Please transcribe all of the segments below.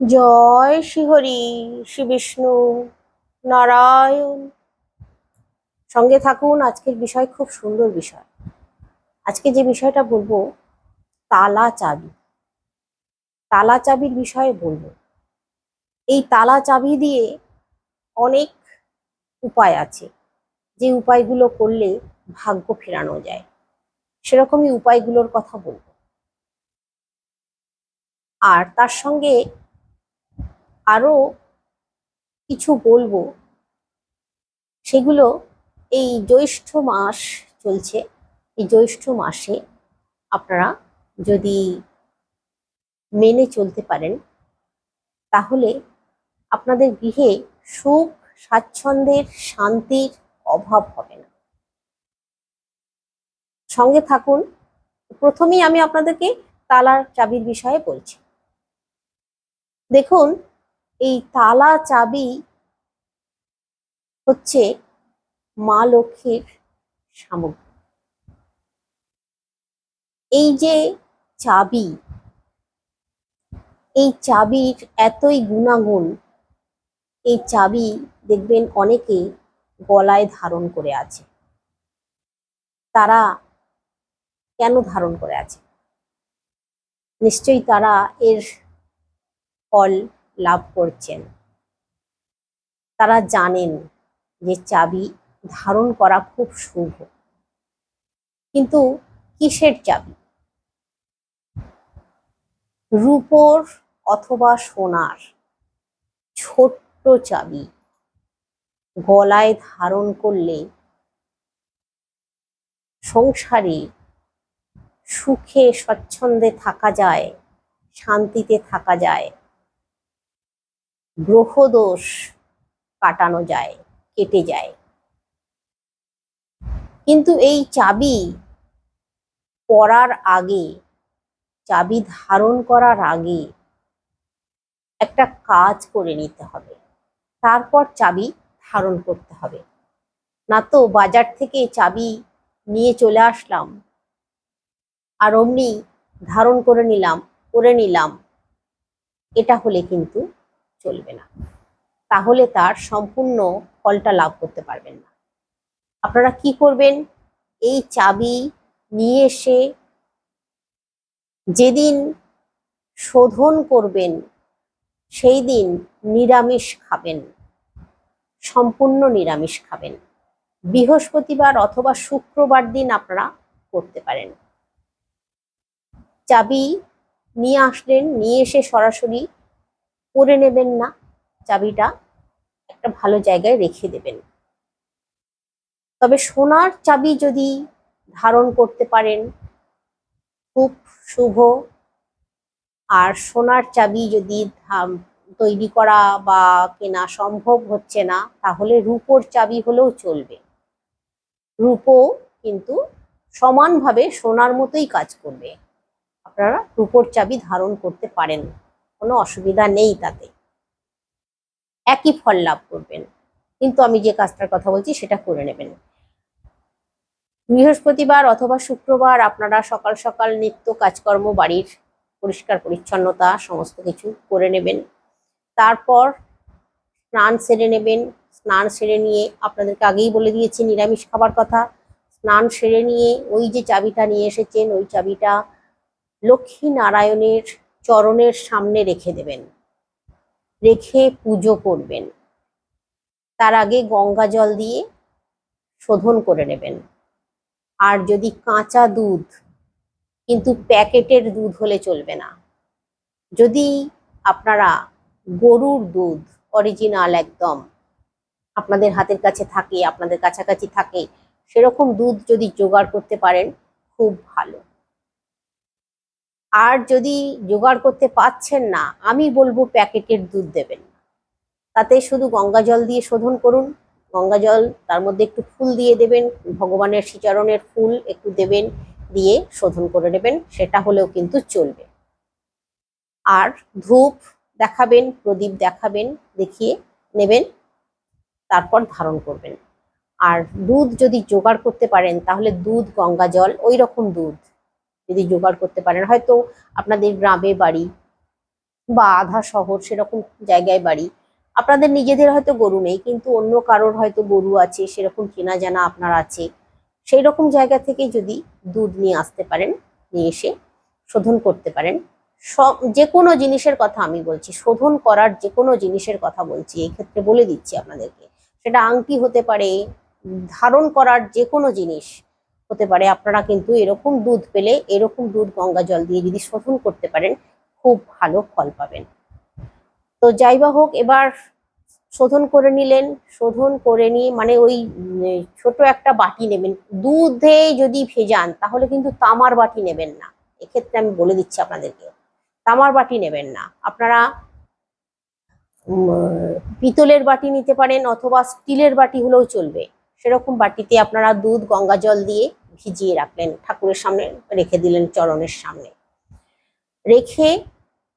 জয় শ্রীহরি, শ্রী বিষ্ণু নারায়ণ। সঙ্গে থাকুন, আজকের বিষয় খুব সুন্দর বিষয়। আজকে যে বিষয়টা বলব, তালা চাবি। তালা চাবির বিষয়ে বলব। এই তালা চাবি দিয়ে অনেক উপায় আছে। যে উপায়গুলো করলে ভাগ্য ফেরানো যায়। সেরকমই উপায়গুলোর কথা বলব। আর তার সঙ্গে আরও কিছু বলব। সেগুলো এই জ্যৈষ্ঠ মাস চলছে। এই জ্যৈষ্ঠ মাসে আপনারা যদি মেনে চলতে পারেন, তাহলে আপনাদের গৃহে সুখ, স্বাচ্ছন্দ্যের শান্তির অভাব হবে না। সঙ্গে থাকুন, প্রথমেই আমি আপনাদেরকে তালার চাবির বিষয়ে বলছি। দেখুন এই তালা চাবি হচ্ছে মা লক্ষ্মীর সামগ্রী। এই যে চাবি, এই চাবির এতই গুণাগুণ, এই চাবি দেখবেন অনেকে গলায় ধারণ করে আছে। তারা কেন ধারণ করে আছে? নিশ্চয়ই তারা এর ফল লাভ করছেন। তারা জানেন যে চাবি ধারণ করা খুব শুভ। কিন্তু কিসের চাবি? রূপোর অথবা সোনার ছোট্ট চাবি গলায় ধারণ করলে সংসারে সুখে স্বচ্ছন্দে থাকা যায়, শান্তিতে থাকা যায়। গ্রহদোষ কাটানো যায়, কেটে যায়। কিন্তু এই চাবি পরার আগে, চাবি ধারণ করার আগে একটা কাজ করে নিতে হবে। তারপর চাবি ধারণ করতে হবে। না তো বাজার থেকে চাবি নিয়ে চলে আসলাম আর অমনি ধারণ করে নিলাম করে নিলাম, এটা হলে কিন্তু চলবে না। তাহলে তার সম্পূর্ণ ফলটা লাভ করতে পারবেন না। আপনারা কি করবেন? এই চাবি নিয়ে এসে যেদিন শোধন করবেন, সেই দিন নিরামিষ খাবেন। সম্পূর্ণ নিরামিষ খাবেন। বৃহস্পতিবার অথবা শুক্রবার দিন আপনারা করতে পারেন। চাবি নিয়ে আসলেন, নিয়ে এসে সরাসরি পরে নেবেন না। চাবিটা একটা ভালো জায়গায় রেখে দেবেন। তবে সোনার চাবি যদি ধারণ করতে পারেন, খুব শুভ। আর সোনার চাবি যদি তৈরি করা বা কেনা সম্ভব হচ্ছে না, তাহলে রূপোর চাবি হলেও চলবে। রূপো কিন্তু সমানভাবে সোনার মতোই কাজ করবে। আপনারা রূপোর চাবি ধারণ করতে পারেন। কোনো অসুবিধা নেই তাতে। একই ফল লাভ করবেন। কিন্তু আমি যে কাজটার কথা বলছি, সেটা করে নেবেন। বৃহস্পতিবার অথবা শুক্রবার আপনারা সকাল সকাল নিত্য কাজকর্ম, বাড়ির পরিষ্কার পরিচ্ছন্নতা সমস্ত কিছু করে নেবেন। তারপর স্নান সেরে নেবেন। স্নান সেরে নিয়ে আপনাদেরকে আগেই বলে দিয়েছি, নিরামিষ খাবার কথা। স্নান সেরে নিয়ে ওই যে চাবিটা নিয়ে এসেছেন, ওই চাবিটা লক্ষ্মী নারায়ণের চরণের সামনে রেখে দেবেন। রেখে পুজো করবেন। তার আগে গঙ্গা জল দিয়ে শোধন করে নেবেন। আর যদি কাঁচা দুধ, কিন্তু প্যাকেটের দুধ হলে চলবে না। যদি আপনারা গরুর দুধ অরিজিনাল একদম, আপনাদের হাতের কাছে থাকে, আপনাদের কাছাকাছি থাকে, সেরকম দুধ যদি জোগাড় করতে পারেন, খুব ভালো। আর যদি জোগাড় করতে পারছেন না, আমি বলব প্যাকেটের দুধ দেবেন। তাতে শুধু গঙ্গা জল দিয়ে শোধন করুন, গঙ্গা জল তার মধ্যে একটু ফুল দিয়ে দেবেন, ভগবানের শ্রীচরণের ফুল একটু দেবেন, দিয়ে শোধন করে নেবেন, সেটা হলেও কিন্তু চলবে। আর ধূপ দেখাবেন, প্রদীপ দেখাবেন, দেখিয়ে নেবেন, তারপর ধারণ করবেন। আর দুধ যদি জোগাড় করতে পারেন, তাহলে দুধ, গঙ্গা জল ওই রকম দুধ। যদি জোগাড় করতে পারেন। হয়তো আপনাদের গ্রামে বাড়ি বা আধা শহর সেরকম জায়গায় বাড়ি, আপনাদের নিজেদের হয়তো গরু নেই, কিন্তু অন্য কারোর হয়তো গরু আছে, সেরকম চেনা জানা আপনার আছে। সেই রকম জায়গা থেকে যদি দুধ নিয়ে আসতে পারেন, নিয়ে এসে শোধন করতে পারেন। সব, যে কোনো জিনিসের কথা আমি বলছি, শোধন করার যে কোনো জিনিসের কথা বলছি, এই ক্ষেত্রে বলে দিচ্ছি আপনাদেরকে। সেটা আংটি হতে পারে, ধারণ করার যে কোনো জিনিস হতে পারে। আপনারা কিন্তু এরকম দুধ পেলে এরকম দুধ গঙ্গা জল দিয়ে যদি শোধন করতে পারেন, খুব ভালো ফল পাবেন। তো যাই হোক, এবার শোধন করে নিলেন। শোধন করে নিয়ে মানে ওই ছোট একটা বাটি নেবেন। দুধে যদি ভেজান, তাহলে কিন্তু তামার বাটি নেবেন না। এক্ষেত্রে আমি বলে দিচ্ছি আপনাদেরকে, তামার বাটি নেবেন না। আপনারা পিতলের বাটি নিতে পারেন অথবা স্টিলের বাটি হলেও চলবে। সেরকম বাটিতে আপনারা দুধ, গঙ্গা জল দিয়ে ভিজিয়ে রাখলেন, ঠাকুরের সামনে রেখে দিলেন চরণের সামনে। রেখে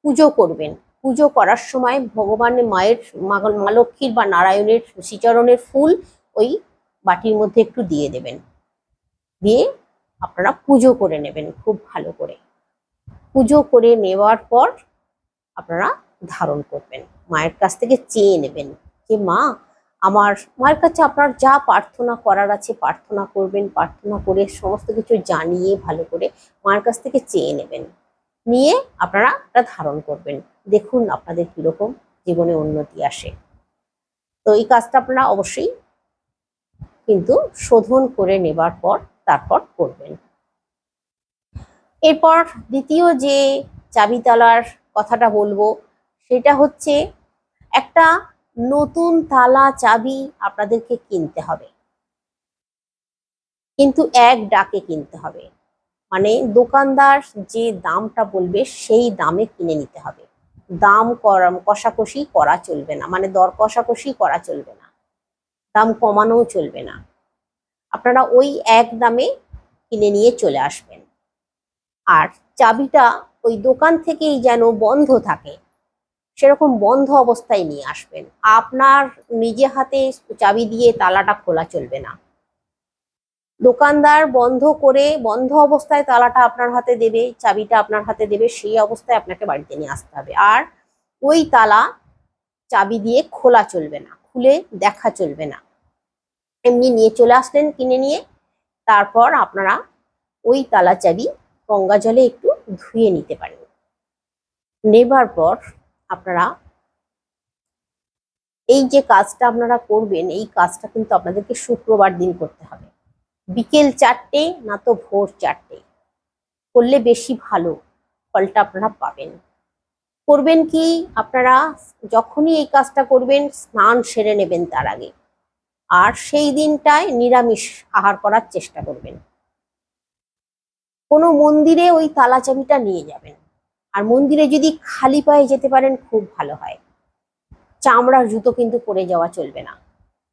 পুজো করবেন। পুজো করার সময় ভগবানের মায়ের মা- লক্ষ্মীর বা নারায়ণের শ্রীচরণের ফুল ওই বাটির মধ্যে একটু দিয়ে দেবেন। দিয়ে আপনারা পুজো করে নেবেন খুব ভালো করে। পুজো করে নেওয়ার পর আপনারা ধারণ করবেন। মায়ের কাছ থেকে চেয়ে নেবেন যে, মা আমার মায়ের কাছে আপনার যা প্রার্থনা করার আছে প্রার্থনা করবেন, প্রার্থনা করে সমস্ত কিছু জানিয়ে ভালো করে মায়ের কাছ থেকে চেয়ে নেবেন। নিয়ে আপনারা এটা ধারণ করবেন। দেখুন আপনাদের কীরকম জীবনে উন্নতি আসে। তো এই কাজটা আপনারা অবশ্যই কিন্তু শোধন করে নেবার পর তারপর করবেন। এরপর দ্বিতীয় যে চাবিতালার কথাটা বলব, সেটা হচ্ছে একটা নতুন তালা চাবি আপনাদেরকে কিনতে হবে। কিন্তু এক ডাকে কিনতে হবে। মানে দোকানদার যে দামটা বলবে সেই দামে কিনে নিতে হবে। দাম কষাকষি করা চলবে না। মানে দর কষাকষি করা চলবে না। দাম কমানোও চলবে না। আপনারা ওই এক দামে কিনে নিয়ে চলে আসবেন। আর চাবিটা ওই দোকান থেকেই যেন বন্ধ থাকে। সেরকম বন্ধ অবস্থায় নিয়ে আসবেন। আপনার নিজে হাতে চাবি দিয়ে তালাটা খোলা চলবে না। দোকানদার বন্ধ করে বন্ধ অবস্থায় তালাটা আপনার হাতে দেবে, চাবিটা আপনার হাতে দেবে, সেই অবস্থায় আপনাকে বাড়িতে নিয়ে আসতে হবে। আর ওই তালা চাবি দিয়ে খোলা চলবে না, খুলে দেখা চলবে না। এমনি নিয়ে চলে আসলেন কিনে নিয়ে, তারপর আপনারা ওই তালা চাবি গঙ্গা জলে একটু ধুয়ে নিতে পারেন। নেবার পর আপনারা এই যে কাজটা আপনারা করবেন, এই কাজটা কিন্তু আপনাদেরকে শুক্রবার দিন করতে হবে। বিকেল চারটে না তো ভোর চারটে। করলে বেশি ভালো ফলটা আপনারা পাবেন। করবেন কি? আপনারা যখনই এই কাজটা করবেন, স্নান সেরে নেবেন তার আগে। আর সেই দিনটায় নিরামিষ আহার করার চেষ্টা করবেন। কোনো মন্দিরে ওই তালা চাবিটা নিয়ে যাবেন। আর মন্দিরে যদি খালি পায়ে যেতে পারেন, খুব ভালো হয়। চামড়ার জুতো কিন্তু পরে যাওয়া চলবে না।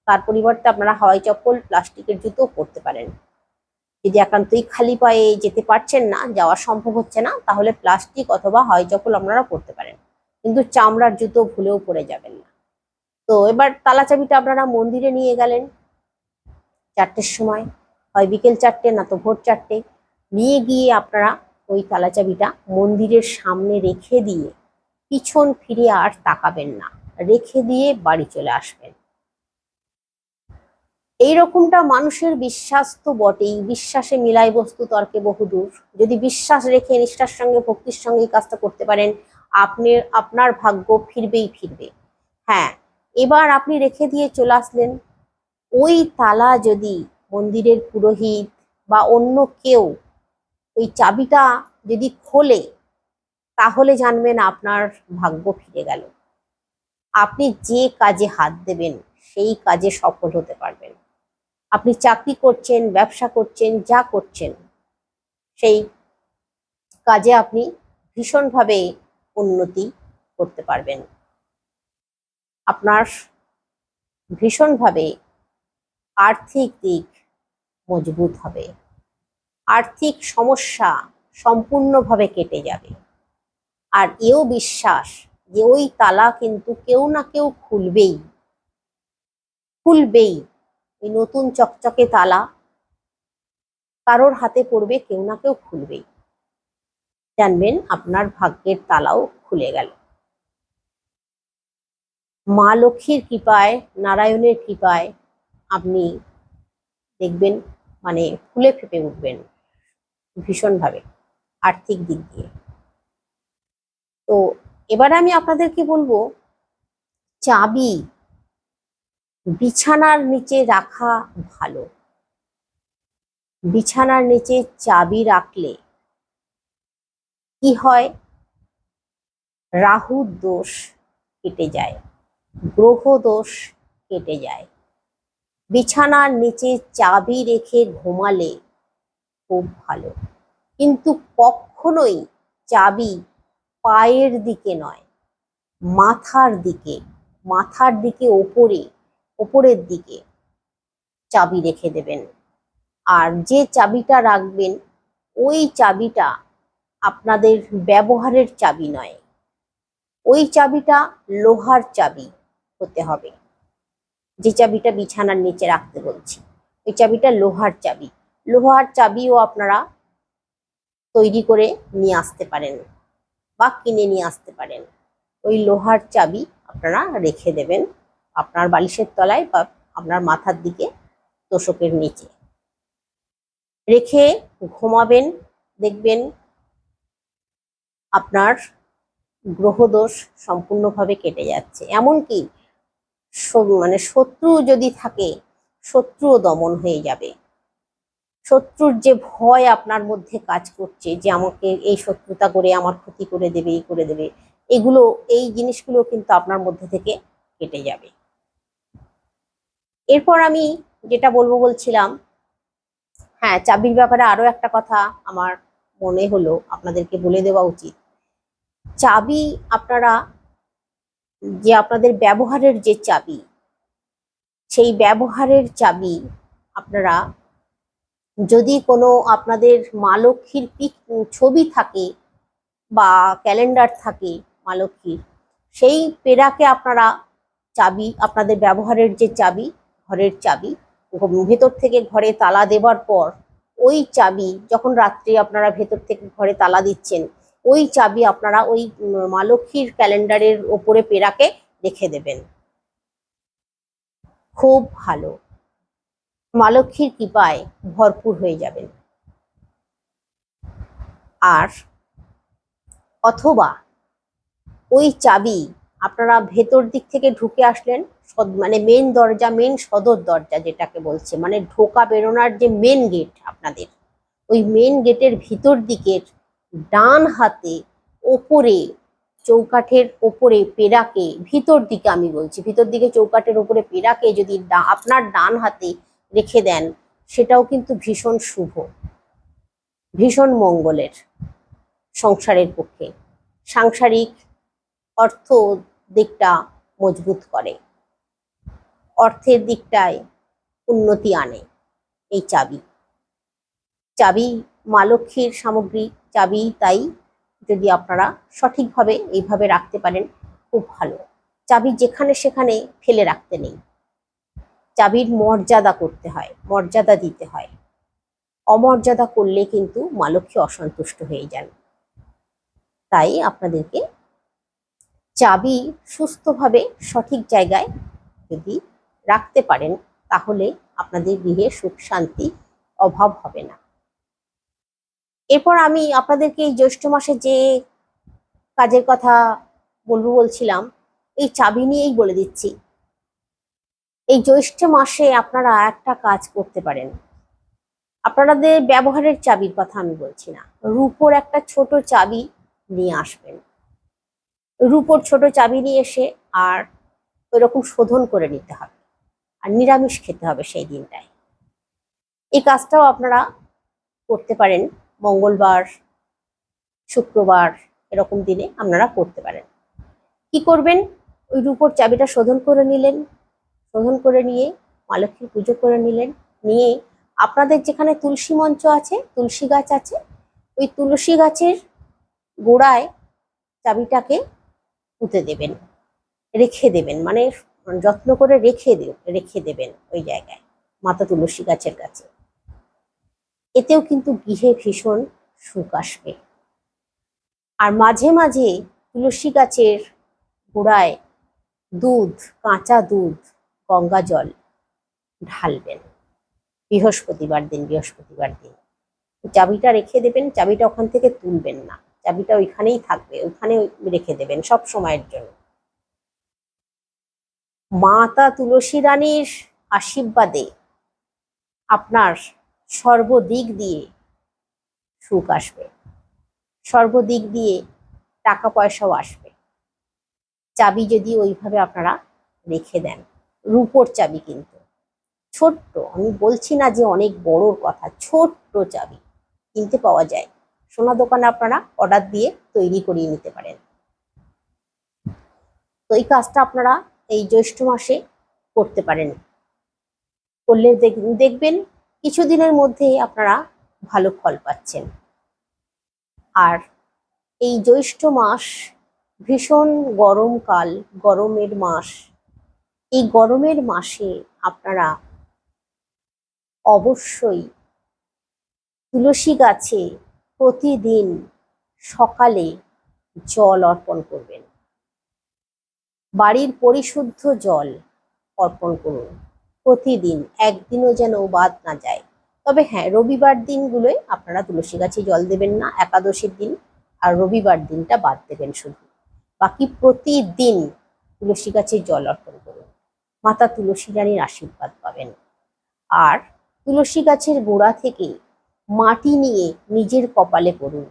তার পরিবর্তে আপনারা হাওয়াই চপ্পল, প্লাস্টিকের জুতো পরতে পারেন। যদি একান্তই খালি পায়ে যেতে পারছেন না, যাওয়া সম্ভব হচ্ছে না, তাহলে প্লাস্টিক অথবা হাওয়াই চপ্পল আপনারা পরতে পারেন। কিন্তু চামড়ার জুতো ভুলেও পরে যাবেন না। তো এবার তালা চাবিটা আপনারা মন্দিরে নিয়ে গেলেন। চারটের সময়, হয় বিকেল চারটে, না তো ভোর চারটে। নিয়ে গিয়ে আপনারা ওই তালা চাবিটা মন্দিরের সামনে রেখে দিয়ে পিছন ফিরে আর তাকাবেন না। রেখে দিয়ে বাড়ি চলে আসবেন। এই রকমটা মানুষের বিশ্বাস তো বটেই। বিশ্বাসে মিলাই বস্তু তর্কে বহুদূর। যদি বিশ্বাস রেখে নিষ্ঠার সঙ্গে, ভক্তির সঙ্গে কাজটা করতে পারেন, আপনি, আপনার ভাগ্য ফিরবেই ফিরবে। হ্যাঁ এবার আপনি রেখে দিয়ে চলে আসলেন। ওই তালা যদি মন্দিরের পুরোহিত বা অন্য কেউ ওই চাবিটা যদি খোলে, তাহলে জানবেন আপনার ভাগ্য ফিরে গেল। আপনি যে কাজে হাত দেবেন, সেই কাজে সফল হতে পারবেন। আপনি চাকরি করছেন, ব্যবসা করছেন, যা করছেন, সেই কাজে আপনি ভীষণভাবে উন্নতি করতে পারবেন। আপনার ভীষণভাবে আর্থিক দিক মজবুত হবে। আর্থিক সমস্যা সম্পূর্ণভাবে কেটে যাবে। আর এও বিশ্বাস যে ওই তালা কিন্তু কেউ না কেউ খুলবেই। খুলবেই। ওই নতুন চকচকে তালা কারোর হাতে পড়বে, কেউ না কেউ খুলবেই। জানবেন আপনার ভাগ্যের তালাও খুলে গেল। মা লক্ষ্মীর কৃপায়, নারায়ণের কৃপায় আপনি দেখবেন মানে ফুলে ফেপে উঠবেন। ভীষণভাবে আর্থিক দিক দিয়ে। তো এবার আমি আপনাদেরকে বলব, চাবি বিছানার নিচে রাখা ভালো। বিছানার নিচে চাবি রাখলে কি হয়? রাহুর দোষ কেটে যায়, গ্রহ দোষ কেটে যায়। বিছানার নিচে চাবি রেখে ঘুমালে খুব ভালো। কিন্তু কখনোই চাবি পায়ের দিকে নয়, মাথার দিকে মাথার দিকে ওপরে, ওপরের দিকে চাবি রেখে দেবেন। আর যে চাবিটা রাখবেন, ওই চাবিটা আপনাদের ব্যবহারের চাবি নয়, ওই চাবিটা লোহার চাবি হতে হবে। যে চাবিটা বিছানার নিচে রাখতে বলছি, ওই চাবিটা লোহার চাবি। লোহার চাবিও আপনারা তৈরি করে নিয়ে আসতে পারেন বা কিনে নিয়ে আসতে পারেন। ওই লোহার চাবি আপনারা রেখে দেবেন আপনার বালিশের তলায় বা আপনার মাথার দিকে তোষকের নিচে। রেখে ঘুমাবেন, দেখবেন আপনার গ্রহদোষ সম্পূর্ণভাবে কেটে যাচ্ছে। এমনকি মানে শত্রু যদি থাকে, শত্রুও দমন হয়ে যাবে। শত্রুর যে ভয় আপনার মধ্যে কাজ করছে, যে আমাকে এই শত্রুতা করে, আমার ক্ষতি করে দেবে, এই করে দেবে, এগুলো, এই জিনিসগুলো কিন্তু আপনার মধ্যে থেকে কেটে যাবে। এরপর আমি যেটা বলব বলছিলাম হ্যাঁ চাবির ব্যাপারে আরও একটা কথা আমার মনে হলো, আপনাদেরকে বলে দেওয়া উচিত। চাবি আপনারা, যে আপনাদের ব্যবহারের যে চাবি, সেই ব্যবহারের চাবি আপনারা যদি কোনো আপনাদের মা লক্ষ্মীর ছবি থাকে বা ক্যালেন্ডার থাকে মা লক্ষ্মীর, সেই পেরাকে আপনারা চাবি, আপনাদের ব্যবহারের যে চাবি, ঘরের চাবি ভেতর থেকে ঘরে তালা দেবার পর ওই চাবি, যখন রাত্রি আপনারা ভেতর থেকে ঘরে তালা দিচ্ছেন, ওই চাবি আপনারা ওই মা লক্ষ্মীর ক্যালেন্ডারের ওপরে পেরাকে রেখে দেবেন। খুব ভালো। মা লক্ষ্মীর কৃপায় ভরপুর হয়ে যাবেন। আর অথবা ওই চাবি আপনারা ভেতর দিক থেকে ঢুকে আসলেন মানে মেন দরজা মেন সদর দরজা যেটাকে বলছে মানে ঢোকা বেরোনার যে মেন গেট আপনাদের, ওই মেন গেটের ভিতর দিকের ডান হাতে ওপরে চৌকাঠের ওপরে পেরাকে ভিতর দিকে আমি বলছি, ভিতর দিকে চৌকাঠের ওপরে পেরাকে যদি আপনার ডান হাতে রেখে দেন, সেটাও কিন্তু ভীষণ শুভ, ভীষণ মঙ্গলের সংসারের পক্ষে। সাংসারিক অর্থ দিকটা মজবুত করে, অর্থের দিকটায় উন্নতি আনে এই চাবি। চাবি মা লক্ষ্মীর সামগ্রী, চাবি তাই যদি আপনারা সঠিকভাবে এইভাবে রাখতে পারেন, খুব ভালো। চাবি যেখানে সেখানে ফেলে রাখতে নেই। চাবির মর্যাদা করতে হয়, মর্যাদা দিতে হয়। অমর্যাদা করলে কিন্তু মা লক্ষ্মী অসন্তুষ্ট হয়ে যান। তাই আপনাদেরকে চাবি সুস্থভাবে সঠিক জায়গায় যদি রাখতে পারেন, তাহলে আপনাদের গৃহে সুখ শান্তি অভাব হবে না। এরপর আমি আপনাদেরকে এই জ্যৈষ্ঠ মাসে যে কাজের কথা বলব বলছিলাম, এই চাবি নিয়েই বলে দিচ্ছি। এই জ্যৈষ্ঠ মাসে আপনারা একটা কাজ করতে পারেন। আপনাদের ব্যবহারের চাবির কথা আমি বলছি না। রূপোর একটা ছোট চাবি নিয়ে আসবেন। রূপোর ছোট চাবি নিয়ে এসে আর ওইরকম শোধন করে নিতে হবে। আর নিরামিষ খেতে হবে সেই দিনটায়। এই কাজটাও আপনারা করতে পারেন। মঙ্গলবার, শুক্রবার এরকম দিনে আপনারা করতে পারেন। কি করবেন? ওই রূপোর চাবিটা শোধন করে নিলেন। শোধন করে নিয়ে, মা লক্ষ্মীর পুজো করে নিলেন। নিয়ে আপনাদের যেখানে তুলসী মঞ্চ আছে, তুলসী গাছ আছে, ওই তুলসী গাছের গোড়ায় চাবিটাকে পুঁতে দেবেন। রেখে দেবেন মানে যত্ন করে রেখে রেখে দেবেন ওই জায়গায়, মাতা তুলসী গাছের কাছে। এতেও কিন্তু গৃহে ভীষণ সুখ আসবে। আর মাঝে মাঝে তুলসী গাছের গোড়ায় দুধ, কাঁচা দুধ গঙ্গা জল ঢালবেন। বৃহস্পতিবার দিন বৃহস্পতিবার দিন। চাবিটা রেখে দেবেন, চাবিটা ওখান থেকে তুলবেন না। চাবিটা ওইখানেই থাকবে, ওইখানে রেখে দেবেন সব সময়ের জন্য। মাতা তুলসী রানীর আশীর্বাদে আপনার সর্বদিক দিয়ে সুখ আসবে। সর্বদিক দিয়ে টাকা পয়সাও আসবে। চাবি যদি ওইভাবে আপনারা রেখে দেন রূপোর চাবি কিন্তু। ছোট্ট, আমি বলছি না যে অনেক বড়োর কথা, ছোট্ট চাবি কিনতে পাওয়া যায়। সোনা দোকানে আপনারা অর্ডার দিয়ে তৈরি করিয়ে নিতে পারেন। তো এই কাজটা আপনারা এই জ্যৈষ্ঠ মাসে করতে পারেন। করলে দেখ- দেখবেন কিছুদিনের মধ্যেই আপনারা ভালো ফল পাচ্ছেন। আর এই জ্যৈষ্ঠ মাস ভীষণ গরমকাল, গরমের মাস এই গরমের মাসে আপনারা অবশ্যই তুলসী গাছে প্রতিদিন সকালে জল অর্পণ করবেন। বাড়ির পরিশুদ্ধ জল অর্পণ করুন। প্রতিদিন একদিনও যেন বাদ না যায়। তবে হ্যাঁ রবিবার দিনগুলোয় আপনারা তুলসী গাছে জল দেবেন না, একাদশীর দিন, আর রবিবার দিনটা বাদ দেবেন শুধু। বাকি প্রতিদিন তুলসী গাছে জল অর্পণ করুন। মাতা তুলসী রানীর আশীর্বাদ পাবেন। আর তুলসী গাছের গোড়া থেকে মাটি নিয়ে নিজের কপালে পড়ুন।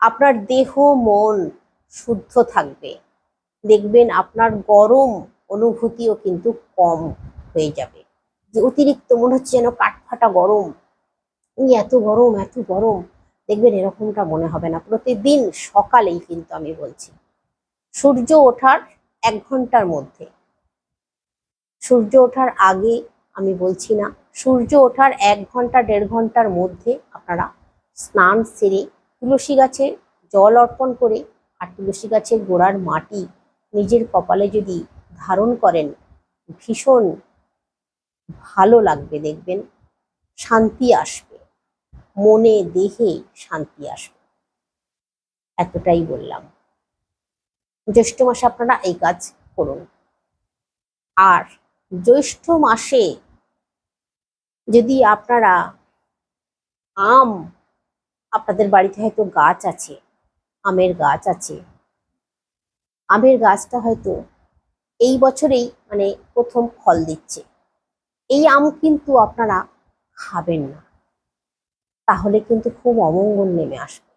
আপনার দেহ, মন শুদ্ধ থাকবে। দেখবেন আপনার গরম অনুভূতিও কিন্তু কম হয়ে যাবে। যে অতিরিক্ত মনে হচ্ছে যেন কাঠফাটা গরম। এত গরম এত গরম। দেখবেন এরকমটা মনে হবে না। প্রতিদিন সকালেই কিন্তু আমি বলছি, সূর্য ওঠার এক ঘণ্টার মধ্যে। সূর্য ওঠার আগে আমি বলছি না, সূর্য ওঠার এক ঘণ্টা, দেড় ঘণ্টার মধ্যে আপনারা স্নান সেরে তুলসী গাছে জল অর্পণ করে আর তুলসী গাছের গোড়ার মাটি নিজের কপালে যদি ধারণ করেন, ভীষণ ভালো লাগবে দেখবেন, শান্তি আসবে। মনে, দেহে শান্তি আসবে। এতটাই বললাম। জ্যৈষ্ঠ মাসে আপনারা এই কাজ করুন। আর জ্যৈষ্ঠ মাসে যদি আপনারা আম, আপনাদের বাড়িতে হয়তো গাছ আছে, আমের গাছ আছে, আমের গাছটা হয়তো এই বছরেই মানে প্রথম ফল দিচ্ছে, এই আম কিন্তু আপনারা খাবেন না। তাহলে কিন্তু খুব অমঙ্গল নেমে আসবে।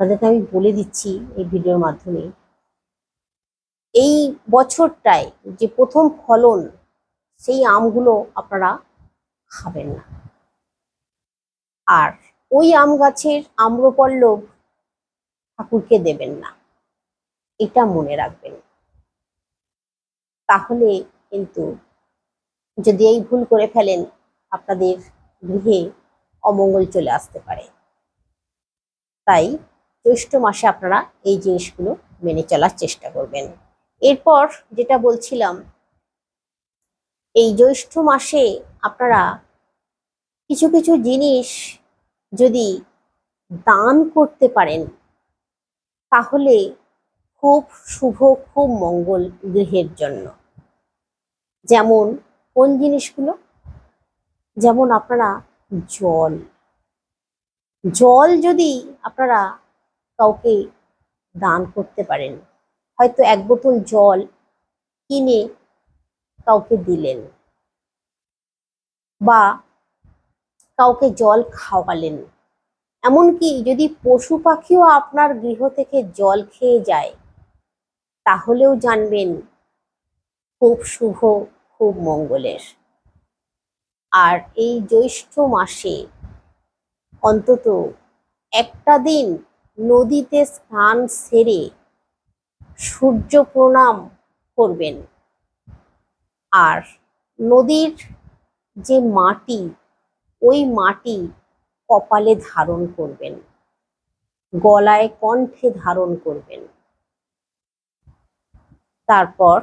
আপনাদেরকে আমি বলে দিচ্ছি এই ভিডিওর মাধ্যমে। এই বছরটায় যে প্রথম ফলন, সেই আমগুলো আপনারা খাবেন না। আর ওই আম গাছের আম্রপল্লব ঠাকুরকে দেবেন না। এটা মনে রাখবেন। তাহলে কিন্তু যদি এই ভুল করে ফেলেন, আপনাদের গৃহে অমঙ্গল চলে আসতে পারে। তাই জ্যৈষ্ঠ মাসে আপনারা এই জিনিসগুলো মেনে চলার চেষ্টা করবেন। এরপর যেটা বলছিলাম, এই জ্যৈষ্ঠ মাসে আপনারা কিছু কিছু জিনিস যদি দান করতে পারেন, তাহলে খুব শুভ, খুব মঙ্গল গৃহের জন্য। যেমন কোন জিনিসগুলো? যেমন আপনারা জল। জল যদি আপনারা কাউকে দান করতে পারেন। হয়তো এক বোতল জল কিনে কাউকে দিলেন বা কাউকে জল খাওয়ালেন। এমনকি যদি পশু পাখিও আপনার গৃহ থেকে জল খেয়ে যায়, তাহলেও জানবেন খুব শুভ, খুব মঙ্গলের। আর এই জ্যৈষ্ঠ মাসে অন্তত একটা দিন নদীতে স্নান সেরে সূর্য প্রণাম করবেন। আর নদীর যে মাটি, ওই মাটি কপালে ধারণ করবেন। গলায় কণ্ঠে ধারণ করবেন। তারপর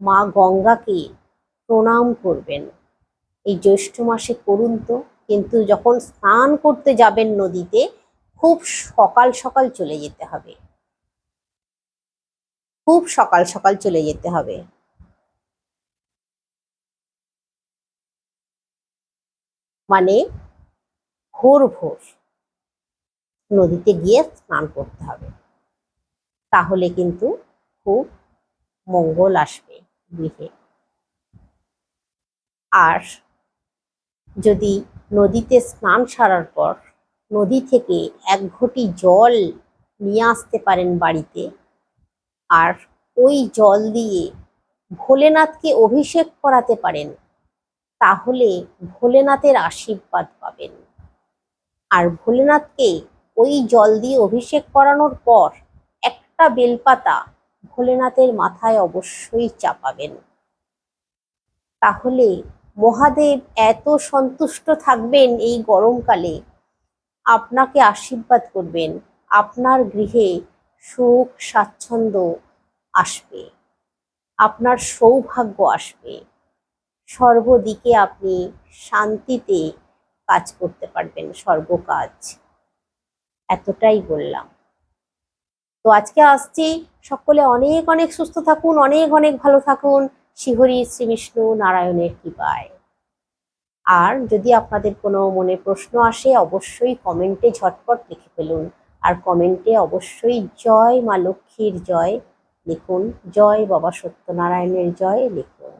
মা গঙ্গাকে প্রণাম করবেন। এই জ্যৈষ্ঠ মাসে করুন তো, কিন্তু যখন স্নান করতে যাবেন নদীতে খুব সকাল সকাল চলে যেতে হবে। খুব সকাল সকাল চলে যেতে হবে। মানে ভোর ভোর নদীতে গিয়ে স্নান করতে হবে। তাহলে কিন্তু খুব মঙ্গল আসবে গৃহে। আর যদি নদীতে স্নান সারার পর নদী থেকে এক ঘটি জল নিয়ে আসতে পারেন বাড়িতে। আর ওই জল দিয়ে ভোলেনাথকে অভিষেক করাতে পারেন, তাহলে ভোলেনাথের আশীর্বাদ পাবেন। আর ভোলেনাথকে ওই জল দিয়ে অভিষেক করানোর পর একটা বেলপাতা ভোলেনাথের মাথায় অবশ্যই চাপাবেন। তাহলে মহাদেব এত সন্তুষ্ট থাকবেন এই গরমকালে। আপনাকে আশীর্বাদ করবেন। আপনার গৃহে সুখ, স্বাচ্ছন্দ্য আসবে। আপনার সৌভাগ্য আসবে। সর্বদিকে আপনি শান্তিতে কাজ করতে পারবেন, সর্বকাজ। এতটাই বললাম। তো আজকে আসছি। সকলে অনেক অনেক সুস্থ থাকুন, অনেক অনেক ভালো থাকুন। শিহরি শ্রী বিষ্ণু নারায়ণের কৃপায়। আর যদি আপনাদের কোনো মনে প্রশ্ন আসে, অবশ্যই কমেন্টে ঝটপট লিখে ফেলুন। আর কমেন্টে অবশ্যই জয় মা লক্ষ্মীর জয় লিখুন। জয় বাবা সত্যনারায়ণের জয় লিখুন।